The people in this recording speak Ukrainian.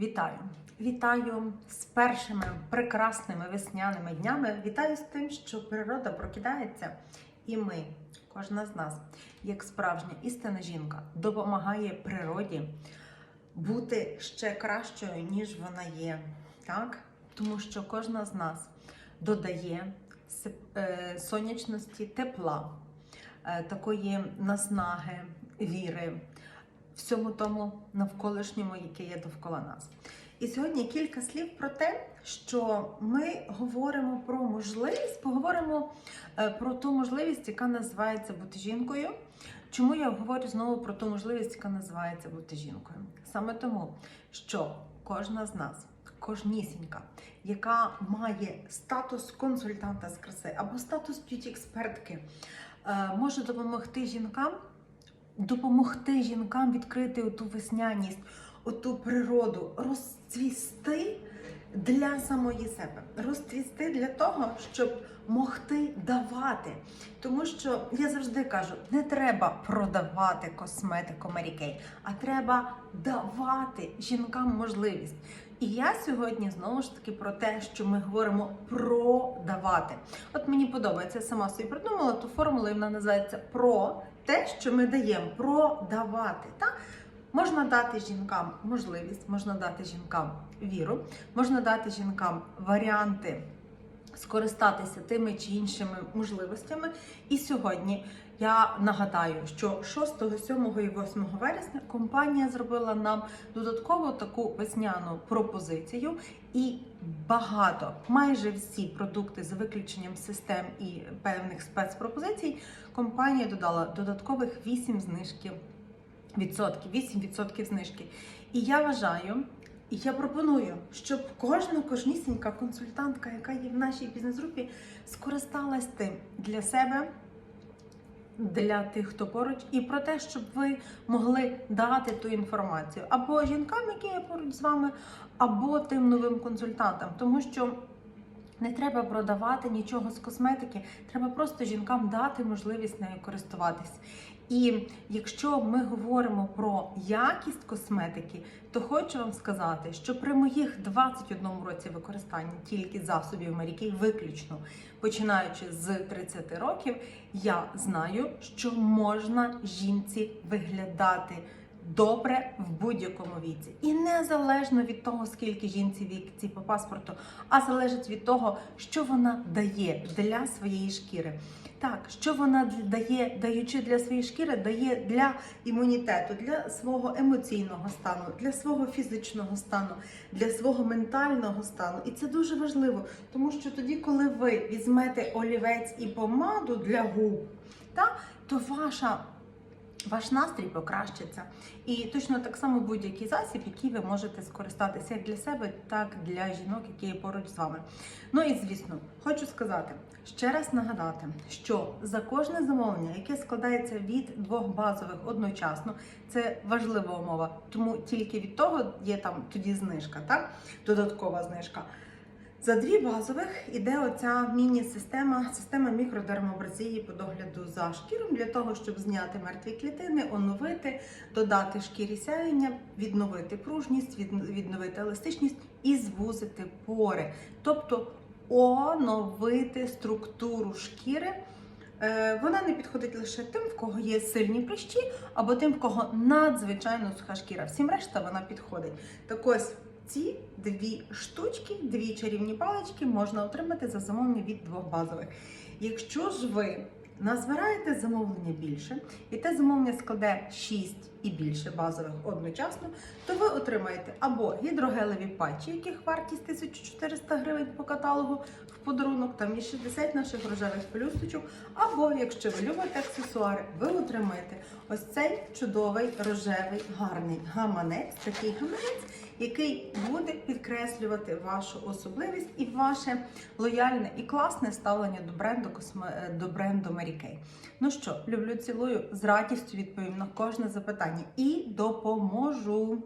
Вітаю! Вітаю з першими прекрасними весняними днями. Вітаю з тим, що природа прокидається, і ми, кожна з нас, як справжня істинна жінка, допомагає природі бути ще кращою, ніж вона є. Так? Тому що кожна з нас додає е, сонячності, тепла, е, такої наснаги, віри всьому тому навколишньому, яке є довкола нас. І сьогодні кілька слів про те, що ми говоримо про можливість, поговоримо е, про ту можливість, яка називається бути жінкою. Чому я говорю знову про ту можливість, яка називається бути жінкою? Саме тому, що кожна з нас, кожнісінька, яка має статус консультанта з краси або статус б'юті-експертки, е, може допомогти жінкам допомогти жінкам відкрити оту весняність, оту природу, розцвісти для самої себе, розцвісти для того, щоб могти давати. Тому що я завжди кажу: не треба продавати косметику Kay, а треба давати жінкам можливість. І я сьогодні знову ж таки про те, що ми говоримо продавати. От мені подобається, я сама собі придумала ту формулу, і вона називається про те, що ми даємо продавати. Так? Можна дати жінкам можливість, можна дати жінкам віру, можна дати жінкам варіанти скористатися тими чи іншими можливостями. І сьогодні я нагадаю, що 6, 7 і 8 вересня компанія зробила нам додатково таку весняну пропозицію, і багато, майже всі продукти за виключенням систем і певних спецпропозицій, компанія додала додаткових 8 знижки відсотків, 8% знижки. І я вважаю, і я пропоную, щоб кожна кожнісінька консультантка, яка є в нашій бізнес-групі, скористалась тим для себе, для тих, хто поруч, і про те, щоб ви могли дати ту інформацію або жінкам, які є поруч з вами, або тим новим консультантам, тому що. Не треба продавати нічого з косметики, треба просто жінкам дати можливість нею користуватись. І якщо ми говоримо про якість косметики, то хочу вам сказати, що при моїх 21 році використання тільки засобів Марікей, виключно починаючи з 30 років, я знаю, що можна жінці виглядати добре в будь-якому віці. І незалежно від того, скільки жінці віці по паспорту, а залежить від того, що вона дає для своєї шкіри. Так, що вона дає, даючи для своєї шкіри, дає для імунітету, для свого емоційного стану, для свого фізичного стану, для свого ментального стану. І це дуже важливо, тому що тоді, коли ви візьмете олівець і помаду для губ, та, то ваша ваш настрій покращиться. І точно так само будь-який засіб, який ви можете скористатися як для себе, так і для жінок, які є поруч з вами. Ну і звісно, хочу сказати, ще раз нагадати, що за кожне замовлення, яке складається від двох базових одночасно, це важлива умова. Тому тільки від того є там тоді знижка, так? Додаткова знижка. За дві базових іде оця міні-система, система мікродермобразії по догляду за шкіром для того, щоб зняти мертві клітини, оновити, додати шкірі сяєння, відновити пружність, відновити еластичність і звузити пори. Тобто оновити структуру шкіри. Е, Вона не підходить лише тим, в кого є сильні прищі, або тим, в кого надзвичайно суха шкіра. Всім решта вона підходить. Так ось ці дві штучки, дві чарівні палички можна отримати за замовлення від двох базових. Якщо ж ви назбираєте замовлення більше, і те замовлення складе 6 і більше базових одночасно, то ви отримаєте або гідрогелеві патчі, яких вартість 1400 гривень по каталогу в подарунок, там є 60 наших рожевих пелюсточок, або якщо ви любите аксесуари, ви отримаєте ось цей чудовий рожевий гарний гаманець, такий гаманець, який буде підкреслювати вашу особливість і ваше лояльне і класне ставлення до бренду косме... до бренду Mary. Ну що, люблю, цілую, з радістю відповім на кожне запитання і допоможу.